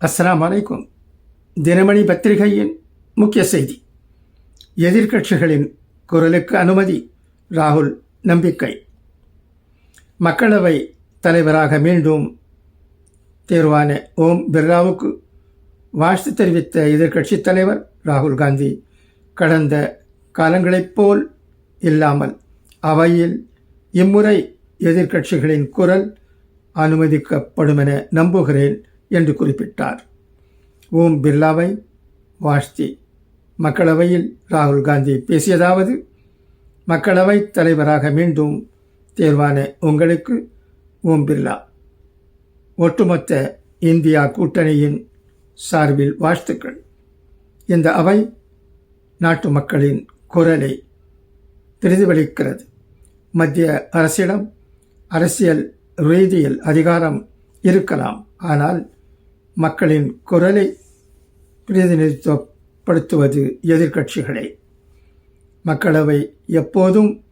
அஸ்லாம் வலைக்கும் தினமணி பத்திரிகையின் முக்கிய செய்தி. எதிர்க்கட்சிகளின் குரலுக்கு அனுமதி ராகுல் நம்பிக்கை. மக்களவை தலைவராக மீண்டும் தேர்வான ஓம் பிர்லாவுக்கு வாழ்த்து தெரிவித்த எதிர்க்கட்சித் தலைவர் ராகுல் காந்தி கடந்த காலங்களைப் போல் இல்லாமல் அவையில் இம்முறை எதிர்க்கட்சிகளின் குரல் அனுமதிக்கப்படும் என நம்புகிறேன். என்று குறிப்பிட்டார். ஓம் பிர்லாவை வாஷ்தி மக்களவையில் ராகுல் காந்தி பேசியதாவது மக்களவை தலைவராக மீண்டும் தேர்வான உங்களுக்கு ஓம் பிர்லா. ஒட்டுமொத்த இந்தியா கூட்டணியின் சார்பில் வாழ்த்துக்கள். இந்த அவை நாட்டு மக்களின் குரலை பிரதிபலிக்கிறது. மத்திய அரசிடம் அரசியல் ரீதியில் அதிகாரம் இருக்கலாம். ஆனால் மக்களின் குரலை பிரதிநிதித்துவப்படுத்துவது எதிர்க்கட்சிகளே. மக்களவை எப்போதும்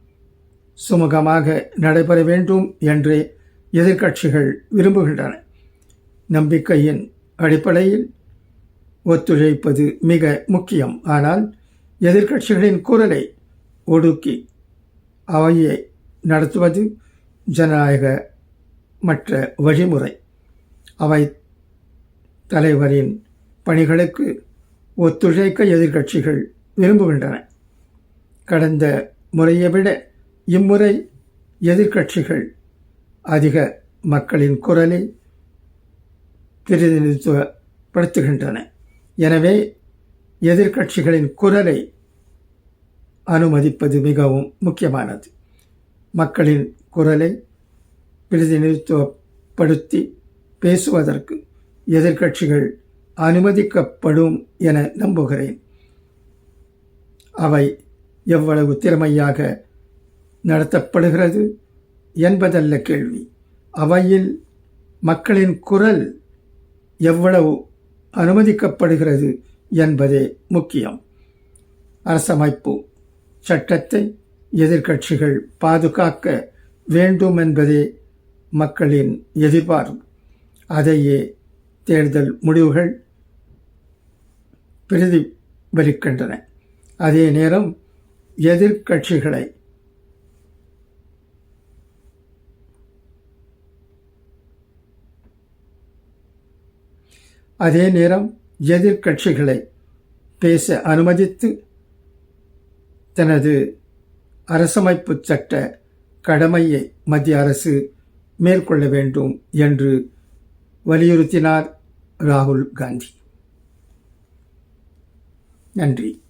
சுமூகமாக நடைபெற வேண்டும் என்று எதிர்க்கட்சிகள் விரும்புகின்றன. நம்பிக்கையின் அடிப்படையில் ஒத்துழைப்பது மிக முக்கியம். ஆனால் எதிர்க்கட்சிகளின் குரலை ஒடுக்கி அவையை நடத்துவது ஜனநாயக மற்ற வழிமுறை. அவை தலைவரின் பணிகளுக்கு ஒத்துழைக்க எதிர்க்கட்சிகள் விரும்புகின்றன. கடந்த முறையை விட இம்முறை எதிர்க்கட்சிகள் அதிக மக்களின் குரலை பிரதிநிதித்துவப்படுத்துகின்றன. எனவே எதிர்க்கட்சிகளின் குரலை அனுமதிப்பது மிகவும் முக்கியமானது. மக்களின் குரலை பிரதிநிதித்துவப்படுத்தி பேசுவதற்கு எதிர்க்கட்சிகள் அனுமதிக்கப்படும் என நம்புகிறேன். அவை எவ்வளவு திறமையாக நடத்தப்படுகிறது என்பதல்ல கேள்வி. அவையில் மக்களின் குரல் எவ்வளவு அனுமதிக்கப்படுகிறது என்பதே முக்கியம். அரசமைப்பு சட்டத்தை எதிர்க்கட்சிகள் பாதுகாக்க வேண்டும் என்பதே மக்களின் எதிர்பார்ப்பு. அதையே தேர்தல் முடிவுகள் பிரதிபலிக்கின்றன. அதே நேரம் எதிர்கட்சிகளை அதே நேரம் எதிர்கட்சிகளை பேச அனுமதித்து தனது அரசமைப்பு சட்ட கடமையை மத்திய அரசு மேற்கொள்ள வேண்டும் என்று வலியுறுத்தினார். ராகுல் காந்தி. நன்றி.